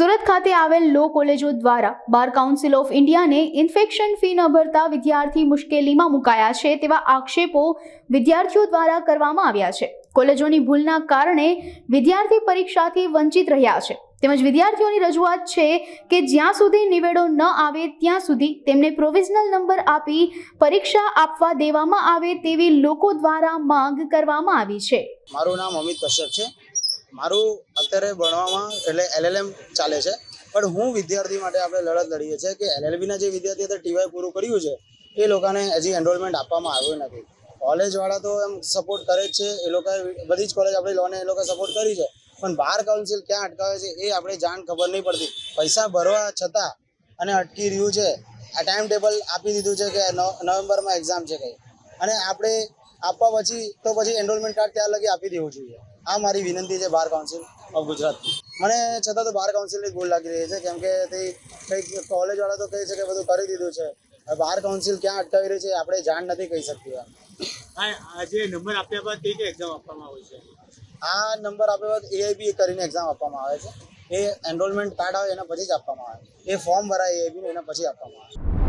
સુરત ખાતે આવેલ લો કોલેજો દ્વારા બાર કાઉન્સિલ ઓફ ઇન્ડિયાને ઇન્ફેક્શન ફી ન ભરતા વિદ્યાર્થી મુશ્કેલીમાં મુકાયા છે તેવા આક્ષેપો વિદ્યાર્થીઓ દ્વારા કરવામાં આવ્યા છે. કોલેજોની ભૂલના કારણે વિદ્યાર્થી પરીક્ષાથી વંચિત રહ્યા છે. તેમજ વિદ્યાર્થીઓની રજૂઆત છે કે જ્યાં સુધી નિવેડો ન આવે ત્યાં સુધી તેમને પ્રોવિઝનલ નંબર આપી પરીક્ષા આપવા દેવામાં આવે તેવી લોકો દ્વારા માંગ કરવામાં આવી છે. મારું નામ અમિત કશ્યપ છે. મારું અત્યારે ભણવામાં એટલે એલએલએમ ચાલે છે. પણ હું વિદ્યાર્થી માટે આપણે લડત લડીએ છીએ કે એલએલબીના જે વિદ્યાર્થી અત્યારે ટીવાય પૂરું કર્યું છે, એ લોકોને હજી એનરોલમેન્ટ આપવામાં આવ્યું નથી. કોલેજવાળા તો એમ સપોર્ટ કરે જ છે, એ લોકોએ બધી જ કોલેજ આપણે લોને એ લોકો સપોર્ટ કરી છે. પણ બાર કાઉન્સિલ ક્યાં અટકાવે છે, એ આપણે જાણ ખબર નહીં પડતી. પૈસા ભરવા છતાં અને અટકી રહ્યું છે, આ ટાઈમ ટેબલ આપી દીધું છે કે નવ- નવેમ્બરમાં એક્ઝામ છે કંઈ. અને આપણે આપવા પછી તો પછી એનરોલમેન્ટ કાર્ડ ત્યાં લગી આપી દેવું જોઈએ. આ મારી વિનંતી છે બાર કાઉન્સિલ ઓફ ગુજરાતની મને છતાં તો બાર કાઉન્સિલની જ ભૂલ લાગી રહી છે કેમ કે તે કંઈક કોલેજવાળા તો કહે છે કે બધું કરી દીધું છે. બાર કાઉન્સિલ ક્યાં અટકાવી રહી છે આપણે જાણ નથી કહી શકતી એમ. આ આ જે નંબર આપ્યા બાદ કઈ કઈ એક્ઝામ આપવામાં આવે છે? આ નંબર આપ્યા બાદ એઆઈબી કરીને એક્ઝામ આપવામાં આવે છે. એ એનરોલમેન્ટ કાર્ડ આવે એના પછી જ આપવામાં આવે. એ ફોર્મ ભરાય એઆઈબી એના પછી આપવામાં આવે.